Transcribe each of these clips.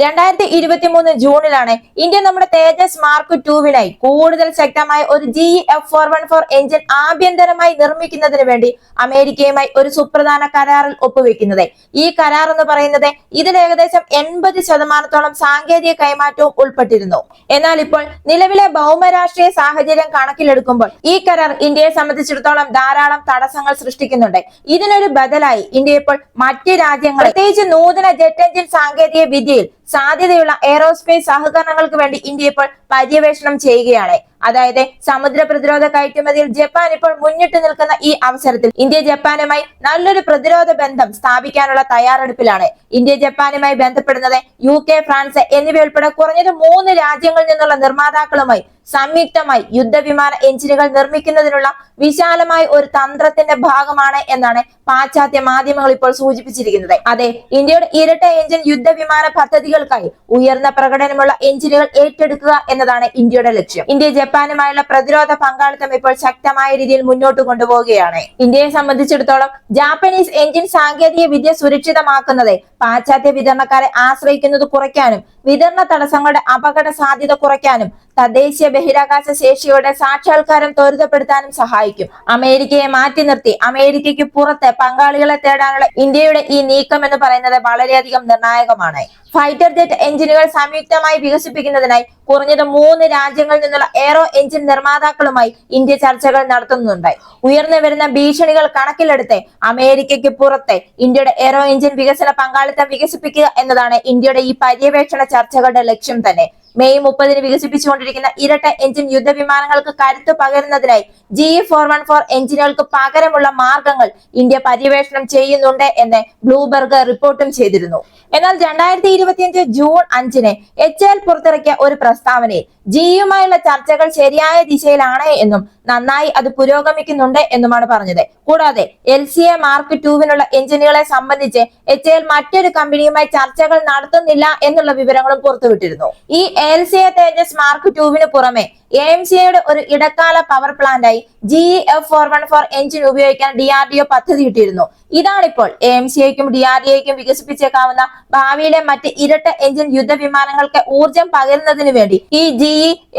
രണ്ടായിരത്തി ഇരുപത്തി മൂന്ന് ജൂണിലാണ് ഇന്ത്യ നമ്മുടെ തേജസ് മാർക്ക് ടൂവിനായി കൂടുതൽ ശക്തമായ ഒരു G F four one four engine ആഭ്യന്തരമായി നിർമ്മിക്കുന്നതിന് വേണ്ടി അമേരിക്കയുമായി ഒരു സുപ്രധാന കരാറിൽ ഒപ്പുവെക്കുന്നത്. ഈ കരാർ എന്ന് പറയുന്നത് ഇതിൽ ഏകദേശം എൺപത് ശതമാനത്തോളം സാങ്കേതിക കൈമാറ്റവും ഉൾപ്പെട്ടിരുന്നു. എന്നാൽ ഇപ്പോൾ നിലവിലെ ഭൗമരാഷ്ട്രീയ സാഹചര്യം കണക്കിലെടുക്കുമ്പോൾ ഈ കരാർ ഇന്ത്യയെ സംബന്ധിച്ചിടത്തോളം ധാരാളം തടസ്സങ്ങൾ സൃഷ്ടിക്കുന്നുണ്ട്. ഇതിനൊരു ബദലായി ഇന്ത്യ ഇപ്പോൾ മറ്റ് രാജ്യങ്ങൾ പ്രത്യേകിച്ച് നൂതന ജെറ്റ് എഞ്ചിൻ സാങ്കേതിക വിദ്യയിൽ സാധ്യതയുള്ള എയറോസ്പേസ് സഹകരണങ്ങൾക്ക് വേണ്ടി ഇന്ത്യ ഇപ്പോൾ പര്യവേഷണം ചെയ്യുകയാണ്. അതായത് സമുദ്ര പ്രതിരോധ കയറ്റുമതിയിൽ ജപ്പാൻ ഇപ്പോൾ മുന്നിട്ട് നിൽക്കുന്ന ഈ അവസരത്തിൽ ഇന്ത്യ ജപ്പാനുമായി നല്ലൊരു പ്രതിരോധ ബന്ധം സ്ഥാപിക്കാനുള്ള തയ്യാറെടുപ്പിലാണ്. ഇന്ത്യ ജപ്പാനുമായി ബന്ധപ്പെടുന്നത് യു കെ ഫ്രാൻസ് എന്നിവയുൾപ്പെടെ കുറഞ്ഞത് മൂന്ന് രാജ്യങ്ങളിൽ നിന്നുള്ള നിർമ്മാതാക്കളുമായി സംയുക്തമായി യുദ്ധവിമാന എഞ്ചിനുകൾ നിർമ്മിക്കുന്നതിനുള്ള വിശാലമായ ഒരു തന്ത്രത്തിന്റെ ഭാഗമാണ് എന്നാണ് പാശ്ചാത്യ മാധ്യമങ്ങൾ ഇപ്പോൾ സൂചിപ്പിച്ചിരിക്കുന്നത്. അതെ ഇന്ത്യയുടെ ഇരട്ട എഞ്ചിൻ യുദ്ധവിമാന പദ്ധതികൾക്കായി ഉയർന്ന പ്രകടനമുള്ള എഞ്ചിനുകൾ ഏറ്റെടുക്കുക എന്നതാണ് ഇന്ത്യയുടെ ലക്ഷ്യം. ഇന്ത്യ ജപ്പാനുമായുള്ള പ്രതിരോധ പങ്കാളിത്തം ഇപ്പോൾ ശക്തമായ രീതിയിൽ മുന്നോട്ട് കൊണ്ടുപോവുകയാണ്. ഇന്ത്യയെ സംബന്ധിച്ചിടത്തോളം ജാപ്പനീസ് എഞ്ചിൻ സാങ്കേതിക വിദ്യ സുരക്ഷിതമാക്കുന്നത് പാശ്ചാത്യ വിതരണക്കാരെ ആശ്രയിക്കുന്നത് കുറയ്ക്കാനും വിതരണ തടസ്സങ്ങളുടെ അപകട സാധ്യത കുറയ്ക്കാനും തദ്ദേശീയ ബഹിരാകാശ ശേഷിയുടെ സാക്ഷാത്കാരം ത്വരിതപ്പെടുത്താനും സഹായിക്കും. അമേരിക്കയെ മാറ്റി നിർത്തി. അമേരിക്കയ്ക്ക് പുറത്ത് പങ്കാളികളെ തേടാനുള്ള ഇന്ത്യയുടെ ഈ നീക്കം എന്ന് പറയുന്നത് വളരെയധികം നിർണായകമാണ്. ഫൈറ്റർ ജെറ്റ് എഞ്ചിനുകൾ സംയുക്തമായി വികസിപ്പിക്കുന്നതിനായി കുറഞ്ഞത് മൂന്ന് രാജ്യങ്ങളിൽ നിന്നുള്ള എയറോ എഞ്ചിൻ നിർമ്മാതാക്കളുമായി ഇന്ത്യ ചർച്ചകൾ നടത്തുന്നുണ്ട് ഉയർന്നു വരുന്ന ഭീഷണികൾ കണക്കിലെടുത്ത് അമേരിക്കയ്ക്ക് പുറത്തെ ഇന്ത്യയുടെ എയറോ എഞ്ചിൻ വികസന പങ്കാളിത്തം വികസിപ്പിക്കുക എന്നതാണ് ഇന്ത്യയുടെ ഈ പര്യവേക്ഷണ ചർച്ചകളുടെ ലക്ഷ്യം തന്നെ. മെയ് മുപ്പതിന് വികസിപ്പിച്ചുകൊണ്ടിരിക്കുന്ന ഇരട്ട എഞ്ചിൻ യുദ്ധവിമാനങ്ങൾക്ക് കരുത്ത് പകരുന്നതിനായി ജി ഫോർ വൺ ഫോർ എഞ്ചിനുകൾക്ക് പകരമുള്ള മാർഗങ്ങൾ ഇന്ത്യ പര്യവേഷണം ചെയ്യുന്നുണ്ട് എന്ന് ബ്ലൂബർഗ് റിപ്പോർട്ടും ചെയ്തിരുന്നു. എന്നാൽ രണ്ടായിരത്തി ഇരുപത്തിയഞ്ച് ജൂൺ അഞ്ചിന് എച്ച് എൽ പുറത്തിറക്കിയ ഒരു പ്രസ്താവനയിൽ ജിയുമായുള്ള ചർച്ചകൾ ശരിയായ ദിശയിലാണ് എന്നും നന്നായി അത് പുരോഗമിക്കുന്നുണ്ട് എന്നുമാണ് പറഞ്ഞത്. കൂടാതെ എൽ സി എ മാർക്ക് ടൂവിനുള്ള എഞ്ചിനുകളെ സംബന്ധിച്ച് എച്ച് എൽ മറ്റൊരു കമ്പനിയുമായി ചർച്ചകൾ നടത്തുന്നില്ല എന്നുള്ള വിവരങ്ങളും പുറത്തുവിട്ടിരുന്നു. ഈ L C A Tejas mark ടൂവിന് പുറമെ എ എം സി എയുടെ ഒരു ഇടക്കാല power പ്ലാന്റായി G F four one four engine ഉപയോഗിക്കാൻ ഡി ആർ ഡി ഒ പദ്ധതി ഇട്ടിരുന്നു. ഇതാണിപ്പോൾ എ എം സി എക്കും ഡി ആർ ഡി എക്കും വികസിപ്പിച്ചേക്കാവുന്ന ഭാവിയിലെ മറ്റ് ഇരട്ട എഞ്ചിൻ യുദ്ധവിമാനങ്ങൾക്ക് ഊർജം പകരുന്നതിന് വേണ്ടി ഈ G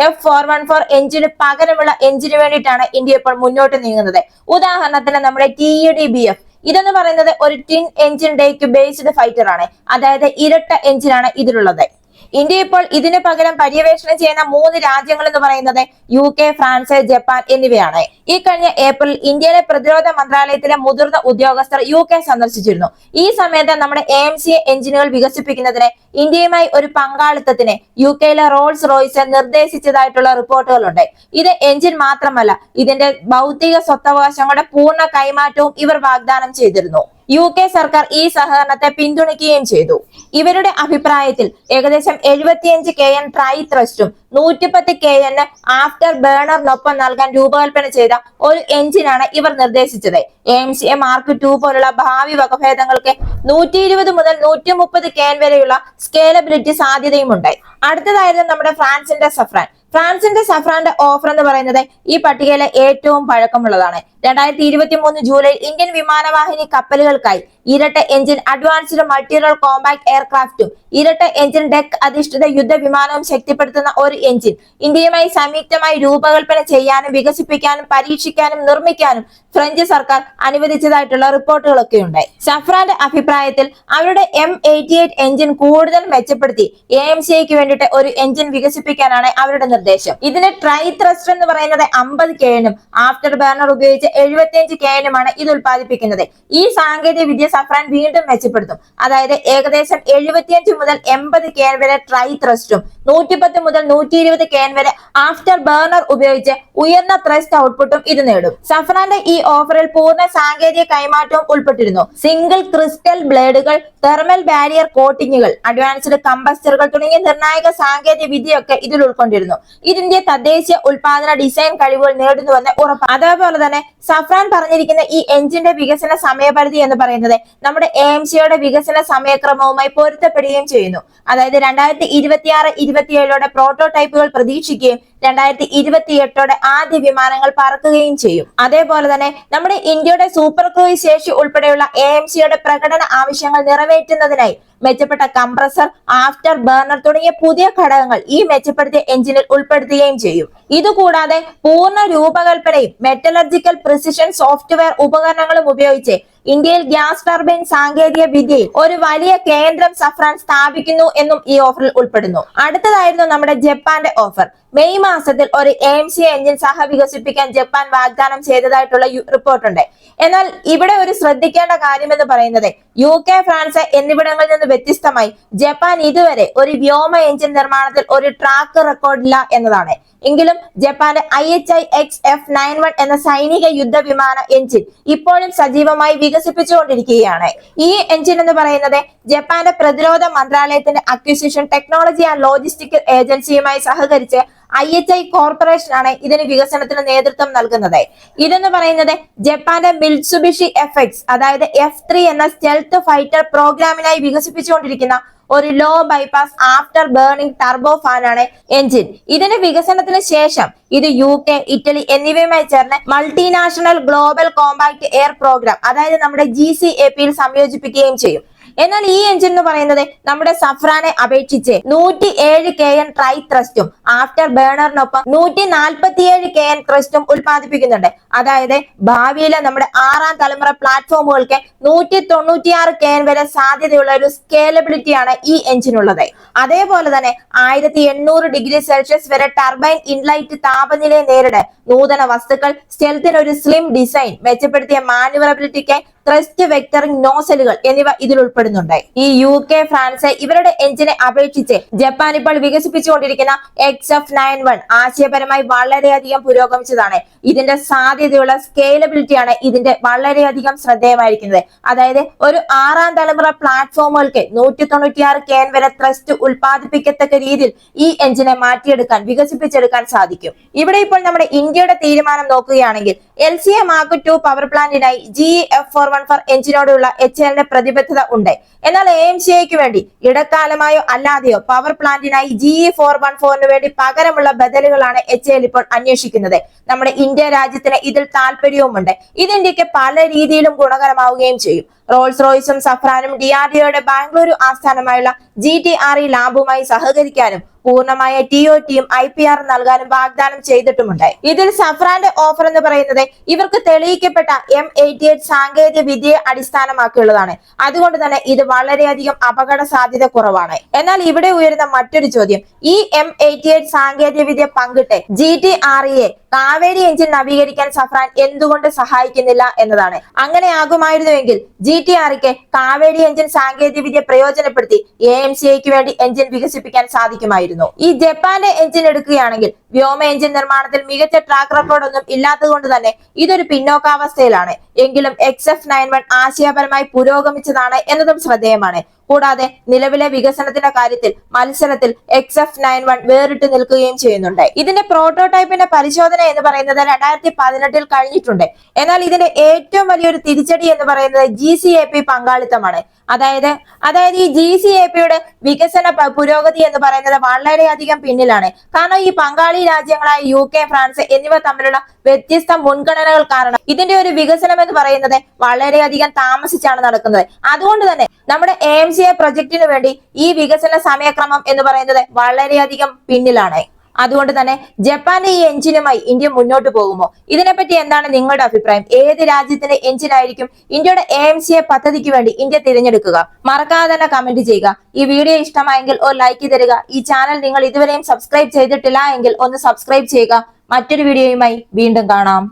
F four one four എഞ്ചിന് പകരമുള്ള എഞ്ചിന് വേണ്ടിയിട്ടാണ് ഇന്ത്യ ഇപ്പോൾ മുന്നോട്ട് നീങ്ങുന്നത്. ഉദാഹരണത്തിന് നമ്മുടെ T E D B F ഇതെന്ന് പറയുന്നത് ഒരു twin engine deck based fighter ആണ് അതായത് ഇരട്ട എഞ്ചിനാണ് ഇതിലുള്ളത്. ഇന്ത്യ ഇപ്പോൾ ഇതിന് പകരം പര്യവേഷണം ചെയ്യുന്ന മൂന്ന് രാജ്യങ്ങൾ എന്ന് പറയുന്നത് യു കെ ഫ്രാൻസ് ജപ്പാൻ എന്നിവയാണ്. ഈ കഴിഞ്ഞ ഏപ്രിൽ ഇന്ത്യയിലെ പ്രതിരോധ മന്ത്രാലയത്തിലെ മുതിർന്ന ഉദ്യോഗസ്ഥർ യു കെ സന്ദർശിച്ചിരുന്നു. ഈ സമയത്ത് നമ്മുടെ എ എം സി എഞ്ചിനുകൾ വികസിപ്പിക്കുന്നതിന് ഇന്ത്യയുമായി ഒരു പങ്കാളിത്തത്തിന് യു കെയിലെ റോൾസ് റോയ്സ് നിർദ്ദേശിച്ചതായിട്ടുള്ള റിപ്പോർട്ടുകളുണ്ട്. ഇത് എഞ്ചിൻ മാത്രമല്ല ഇതിന്റെ ഭൗതിക സ്വത്തവകാശങ്ങളുടെ പൂർണ കൈമാറ്റവും ഇവർ വാഗ്ദാനം ചെയ്തിരുന്നു. യു കെ സർക്കാർ ഈ സഹകരണത്തെ പിന്തുണയ്ക്കുകയും ചെയ്തു. ഇവരുടെ അഭിപ്രായത്തിൽ ഏകദേശം എഴുപത്തിയഞ്ച് കെ എൻ ട്രൈ ത്രസ്റ്റും നൂറ്റിപ്പത്ത് കെ എൻ ആഫ്റ്റർ ബേണറിനൊപ്പം നൽകാൻ രൂപകൽപ്പന ചെയ്ത ഒരു എഞ്ചിനാണ് ഇവർ നിർദ്ദേശിച്ചത്. M C A mark two പോലുള്ള ഭാവി വകഭേദങ്ങൾക്ക് നൂറ്റി ഇരുപത് മുതൽ നൂറ്റി മുപ്പത് കെ എൻ വരെയുള്ള സ്കേലബിലിറ്റി സാധ്യതയുമുണ്ട്. അടുത്തതായിരുന്നു നമ്മുടെ ഫ്രാൻസിന്റെ സഫ്രാൻ. ഫ്രാൻസിന്റെ സഫ്രാന്റെ ഓഫർ എന്ന് പറയുന്നത് ഈ പട്ടികയിലെ ഏറ്റവും പഴക്കമുള്ളതാണ്. രണ്ടായിരത്തി ഇരുപത്തി മൂന്ന് ജൂലൈ ഇന്ത്യൻ വിമാനവാഹിനി കപ്പലുകൾക്കായി ഇരട്ട എഞ്ചിൻ അഡ്വാൻസ്ഡ് മൾട്ടിറോൾ കോമ്പാക്ട് എയർക്രാഫ്റ്റും ഇരട്ട എഞ്ചിൻ ഡെക്ക് അധിഷ്ഠിത യുദ്ധ വിമാനവും ശക്തിപ്പെടുത്തുന്ന ഒരു എഞ്ചിൻ. ഇന്ത്യയുമായി സംയുക്തമായി രൂപകൽപ്പന ചെയ്യാനും വികസിപ്പിക്കാനും പരീക്ഷിക്കാനും നിർമ്മിക്കാനും ഫ്രഞ്ച് സർക്കാർ അനുവദിച്ചതായിട്ടുള്ള റിപ്പോർട്ടുകളൊക്കെ ഉണ്ട്. സഫ്രാന്റെ അഭിപ്രായത്തിൽ അവരുടെ എം എയ്റ്റി എഞ്ചിൻ കൂടുതൽ മെച്ചപ്പെടുത്തി എ എം സി ഐക്ക് വേണ്ടിയിട്ട് ഒരു എഞ്ചിൻ വികസിപ്പിക്കാനാണ് അവരുടെ നിർദ്ദേശം. ഇതിന് ട്രൈ ത്രസ്റ്റർ എന്ന് പറയുന്നത് അമ്പത് കെനും ആഫ്റ്റർ ബർണർ ഉപയോഗിച്ച് എഴുപത്തിയഞ്ച് കെനുമാണ് ഇത് ഉത്പാദിപ്പിക്കുന്നത് ഈ സാങ്കേതിക വിദ്യ സഫ്രാൻ വീണ്ടും മെച്ചപ്പെടുത്തും. അതായത് ഏകദേശം എഴുപത്തിയഞ്ച് മുതൽ എൺപത് കെൻ വരെ ട്രൈ ത്രസ്റ്റും നൂറ്റിപ്പത്ത് മുതൽ നൂറ്റി ഇരുപത് കെൻ വരെ ആഫ്റ്റർ ബർണർ ഉപയോഗിച്ച് ഉയർന്ന ത്രസ്റ്റ് ഔട്ട്പുട്ടും ഇത് നേടും. സഫ്രാന്റെ ഈ ഓഫറിൽ പൂർണ സാങ്കേതിക കൈമാറ്റവും ഉൾപ്പെട്ടിരുന്നു. സിംഗിൾ ക്രിസ്റ്റൽ ബ്ലേഡുകൾ തെർമൽ ബാരിയർ കോട്ടിങ്ങുകൾ അഡ്വാൻസ്ഡ് കമ്പസ്റ്ററുകൾ തുടങ്ങിയ നിർണായക സാങ്കേതിക വിദ്യയൊക്കെ ഇതിൽ ഉൾക്കൊണ്ടിരുന്നു. ഇതിന്റെ തദ്ദേശീയ ഉൽപാദന ഡിസൈൻ കഴിവുകൾ നേടുന്നുവെന്ന് ഉറപ്പ് അതേപോലെ തന്നെ സഫ്രാൻ പറഞ്ഞിരിക്കുന്ന ഈ എഞ്ചിന്റെ വികസന സമയപരിധി എന്ന് പറയുന്നത് നമ്മുടെ എ എം സിയുടെ വികസന സമയക്രമവുമായി പൊരുത്തപ്പെടുകയും ചെയ്യുന്നു. അതായത് രണ്ടായിരത്തി ഇരുപത്തിയാറ് ഇരുപത്തിയേഴോടെ പ്രോട്ടോടൈപ്പുകൾ പ്രതീക്ഷിക്കുകയും രണ്ടായിരത്തി ഇരുപത്തി എട്ടോടെ ആദ്യ വിമാനങ്ങൾ പറക്കുകയും ചെയ്യും. അതേപോലെ തന്നെ നമ്മുടെ ഇന്ത്യയുടെ സൂപ്പർ ക്രൂയിസ് ശേഷി ഉൾപ്പെടെയുള്ള എ എം സിയുടെ പ്രകടന ആവശ്യങ്ങൾ നിറവേറ്റുന്നതിനായി മെച്ചപ്പെട്ട കംപ്രസർ ആഫ്റ്റർ ബർണർ തുടങ്ങിയ പുതിയ ഘടകങ്ങൾ ഈ മെച്ചപ്പെടുത്തിയ എഞ്ചിനിൽ ഉൾപ്പെടുത്തുകയും ചെയ്യും. ഇതുകൂടാതെ പൂർണ രൂപകൽപ്പനയും മെറ്റലർജിക്കൽ പ്രിസിഷൻ സോഫ്റ്റ്വെയർ ഉപകരണങ്ങളും ഉപയോഗിച്ച് ഇന്ത്യയിൽ ഗ്യാസ് ടർബൈൻ സാങ്കേതിക വിദ്യയിൽ ഒരു വലിയ കേന്ദ്രം സഫ്രാൻ സ്ഥാപിക്കുന്നു എന്നും ഈ ഓഫറിൽ ഉൾപ്പെടുന്നു. അടുത്തതായിരുന്നു നമ്മുടെ ജപ്പാന്റെ ഓഫർ. മെയ് മാസത്തിൽ ഒരു എ സി എഞ്ചിൻ സഹ വികസിപ്പിക്കാൻ ജപ്പാൻ വാഗ്ദാനം ചെയ്തതായിട്ടുള്ള റിപ്പോർട്ടുണ്ട്. എന്നാൽ ഇവിടെ ഒരു ശ്രദ്ധിക്കേണ്ട കാര്യം എന്ന് പറയുന്നത് യു കെ ഫ്രാൻസ് എന്നിവിടങ്ങളിൽ നിന്ന് വ്യത്യസ്തമായി. ജപ്പാൻ ഇതുവരെ ഒരു വ്യോമ എഞ്ചിൻ നിർമ്മാണത്തിൽ ഒരു ട്രാക്ക് റെക്കോർഡില്ല എന്നതാണ്. എങ്കിലും ജപ്പാന്റെ I H I X F nine one എന്ന സൈനിക യുദ്ധ വിമാന എഞ്ചിൻ ഇപ്പോഴും സജീവമായി വികസിപ്പിച്ചുകൊണ്ടിരിക്കുകയാണ്. ഈ എഞ്ചിൻ എന്ന് പറയുന്നത് ജപ്പാന്റെ പ്രതിരോധ മന്ത്രാലയത്തിന്റെ അക്വിസിഷൻ ടെക്നോളജി ആൻഡ് ലോജിസ്റ്റിക്കൽ ഏജൻസിയുമായി സഹകരിച്ച് ഐ എച്ച് ഐ കോർപ്പറേഷൻ ആണ് ഇതിന് വികസനത്തിന് നേതൃത്വം നൽകുന്നത്. ഇതെന്ന് പറയുന്നത് ജപ്പാന്റെ മിൽസുബിഷി എഫ് എക്സ് അതായത് എഫ് ത്രീ എന്ന സ്റ്റെൽത്ത് ഫൈറ്റർ പ്രോഗ്രാമിനായി വികസിപ്പിച്ചുകൊണ്ടിരിക്കുന്ന ഒരു low bypass afterburning turbofan ആണ് എഞ്ചിൻ ഇതിന്റെ വികസനത്തിന് ശേഷം ഇത് യു കെ ഇറ്റലി എന്നിവയുമായി ചേർന്ന് multinational global compact air programme അതായത് നമ്മുടെ ജി സി എ പിയിൽ സംയോജിപ്പിക്കുകയും ചെയ്യും. എന്നാൽ ഈ എഞ്ചിൻ എന്ന് പറയുന്നത് നമ്മുടെ സഫ്രാനെ അപേക്ഷിച്ച് നൂറ്റി ഏഴ് കെ എൻ ട്രൈ ത്രസ്റ്റും ആഫ്റ്റർ ബേണറിനൊപ്പം നൂറ്റി നാൽപ്പത്തിയേഴ് കെ എൻ ത്രസ്റ്റും ഉത്പാദിപ്പിക്കുന്നുണ്ട് അതായത് ഭാവിയിലെ നമ്മുടെ ആറാം തലമുറ പ്ലാറ്റ്ഫോമുകൾക്ക് നൂറ്റി തൊണ്ണൂറ്റിയാറ് കെ എൻ വരെ സാധ്യതയുള്ള ഒരു സ്കേലബിലിറ്റിയാണ് ഈ എഞ്ചിനുള്ളത് അതേപോലെ തന്നെ ആയിരത്തി എണ്ണൂറ് ഡിഗ്രി സെൽഷ്യസ് വരെ ടർബൈൻ ഇൻലൈറ്റ് താപനിലയെ നേരിടാൻ നൂതന വസ്തുക്കൾ സ്റ്റെൽത്തിന് ഒരു സ്ലിം ഡിസൈൻ മെച്ചപ്പെടുത്തിയ മാനുവറബിലിറ്റിക്ക് ത്രസ്റ്റ് വെക്ടറിംഗ് നോസലുകൾ എന്നിവ ഇതിൽ ഉൾപ്പെടുന്നുണ്ട്. ഈ യു കെ ഫ്രാൻസ് ഇവരുടെ എഞ്ചിനെ അപേക്ഷിച്ച് ജപ്പാൻ ഇപ്പോൾ വികസിപ്പിച്ചുകൊണ്ടിരിക്കുന്ന എക്സ് എഫ് നയൻ വൺ ആശയപരമായി വളരെയധികം പുരോഗമിച്ചതാണ്. ഇതിന്റെ സാധ്യതയുള്ള സ്കെയിലബിലിറ്റിയാണ് ഇതിന്റെ വളരെയധികം ശ്രദ്ധേയമായിരിക്കുന്നത്. അതായത് ഒരു ആറാം തലമുറ പ്ലാറ്റ്ഫോമുകൾക്ക് നൂറ്റി തൊണ്ണൂറ്റിയാറ് കെ എൻ വരെ ത്രസ്റ്റ് ഉൽപ്പാദിപ്പിക്കത്തക്ക രീതിയിൽ ഈ എഞ്ചിനെ മാറ്റിയെടുക്കാൻ വികസിപ്പിച്ചെടുക്കാൻ സാധിക്കും. ഇവിടെ ഇപ്പോൾ നമ്മുടെ ഇന്ത്യയുടെ തീരുമാനം നോക്കുകയാണെങ്കിൽ L C A mark two power പ്ലാന്റിനായി G F four four എഞ്ചിനോടുള്ള എച്ച് എല്ലിന്റെ പ്രതിബദ്ധത ഉണ്ട്. എന്നാൽ എ എം സി ഐക്ക് വേണ്ടി ഇടക്കാലമായോ അല്ലാതെയോ പവർ പ്ലാന്റിനായി ജി ഇ ഫോർ വൺ ഫോറിന് വേണ്ടി പകരമുള്ള ബദലുകളാണ് എച്ച് എൽ ഇപ്പോൾ അന്വേഷിക്കുന്നത്. നമ്മുടെ ഇന്ത്യ രാജ്യത്തിന് ഇതിൽ താല്പര്യവുമുണ്ട്. ഇത് ഇന്ത്യയ്ക്ക് പല രീതിയിലും ഗുണകരമാവുകയും ചെയ്യും. റോൾസ് റോയ്സും സഫ്രാനും ഡി ആർ ഡിഒയുടെ ബാംഗ്ലൂരു ആസ്ഥാനമായുള്ള ജി ടി ആർ ഇ ലാബുമായി സഹകരിക്കാനും പൂർണമായ ടി ഒ ടിയും ഐ പി ആർ നൽകാനും വാഗ്ദാനം ചെയ്തിട്ടുമുണ്ട്. ഇതിൽ സഫ്രാന്റെ ഓഫർ എന്ന് പറയുന്നത് ഇവർക്ക് തെളിയിക്കപ്പെട്ട എം എയ്റ്റി എയ്റ്റ് സാങ്കേതിക വിദ്യയെ അടിസ്ഥാനമാക്കിയുള്ളതാണ്. അതുകൊണ്ട് തന്നെ ഇത് വളരെയധികം അപകട സാധ്യത കുറവാണ്. എന്നാൽ ഇവിടെ ഉയരുന്ന മറ്റൊരു ചോദ്യം ഈ എം എയ്റ്റി എയ്റ്റ് സാങ്കേതിക വിദ്യ പങ്കിട്ട് ജി ടി ആർ ഇയെ കാവേരി എഞ്ചിൻ നവീകരിക്കാൻ സഫ്രാൻ എന്തുകൊണ്ട് സഹായിക്കുന്നില്ല എന്നതാണ്. അങ്ങനെ ആകുമായിരുന്നുവെങ്കിൽ ജി ടി ആറിക്ക് കാവേരി എഞ്ചിൻ സാങ്കേതിക വിദ്യ പ്രയോജനപ്പെടുത്തി എ എം സി ഐക്ക് വേണ്ടി എഞ്ചിൻ വികസിപ്പിക്കാൻ സാധിക്കുമായിരുന്നു. ഈ ജപ്പാന്റെ എഞ്ചിൻ എടുക്കുകയാണെങ്കിൽ വ്യോമ എഞ്ചിൻ നിർമ്മാണത്തിൽ മികച്ച ട്രാക്ക് റെക്കോർഡ് ഒന്നും ഇല്ലാത്തതുകൊണ്ട് തന്നെ ഇതൊരു പിന്നോക്കാവസ്ഥയിലാണ്. എങ്കിലും എക്സ് എഫ് നയൻ വൺ ആശയപരമായി പുരോഗമിച്ചതാണ് എന്നതും ശ്രദ്ധേയമാണ്. കൂടാതെ നിലവിലെ വികസനത്തിന്റെ കാര്യത്തിൽ മത്സരത്തിൽ എക്സ് എഫ് നയൻ വൺ വേറിട്ട് നിൽക്കുകയും ചെയ്യുന്നുണ്ട്. ഇതിന്റെ പ്രോട്ടോടൈപ്പിന്റെ പരിശോധന എന്ന് പറയുന്നത് രണ്ടായിരത്തി പതിനെട്ടിൽ കഴിഞ്ഞിട്ടുണ്ട്. എന്നാൽ ഇതിന്റെ ഏറ്റവും വലിയൊരു തിരിച്ചടി എന്ന് പറയുന്നത് ജി സി എ പി പങ്കാളിത്തമാണ്. അതായത് അതായത് ഈ ജി സി എ പിയുടെ വികസന പുരോഗതി എന്ന് പറയുന്നത് വളരെയധികം പിന്നിലാണ്. കാരണം ഈ പങ്കാളി രാജ്യങ്ങളായ യു കെ ഫ്രാൻസ് എന്നിവ തമ്മിലുള്ള വ്യത്യസ്ത മുൻഗണനകൾ കാരണം ഇതിന്റെ ഒരു വികസനം എന്ന് പറയുന്നത് വളരെയധികം താമസിച്ചാണ് നടക്കുന്നത്. അതുകൊണ്ട് തന്നെ നമ്മുടെ എ സി പ്രൊജക്ടിന് വേണ്ടി ഈ വികസന സമയക്രമം എന്ന് പറയുന്നത് വളരെയധികം പിന്നിലാണ്. അതുകൊണ്ട് തന്നെ ജപ്പാന്റെ ഈ എഞ്ചിനുമായി ഇന്ത്യ മുന്നോട്ട് പോകുമോ? ഇതിനെപ്പറ്റി എന്താണ് നിങ്ങളുടെ അഭിപ്രായം? ഏത് രാജ്യത്തിന്റെ എഞ്ചിനായിരിക്കും ഇന്ത്യയുടെ എ എം സി എ പദ്ധതിക്ക് വേണ്ടി ഇന്ത്യ തിരഞ്ഞെടുക്കുക? മറക്കാതെ തന്നെ കമന്റ് ചെയ്യുക. ഈ വീഡിയോ ഇഷ്ടമായെങ്കിൽ ഒരു ലൈക്ക് തരിക. ഈ ചാനൽ നിങ്ങൾ ഇതുവരെയും സബ്സ്ക്രൈബ് ചെയ്തിട്ടില്ല എങ്കിൽ ഒന്ന് സബ്സ്ക്രൈബ് ചെയ്യുക. മറ്റൊരു വീഡിയോയുമായി വീണ്ടും കാണാം.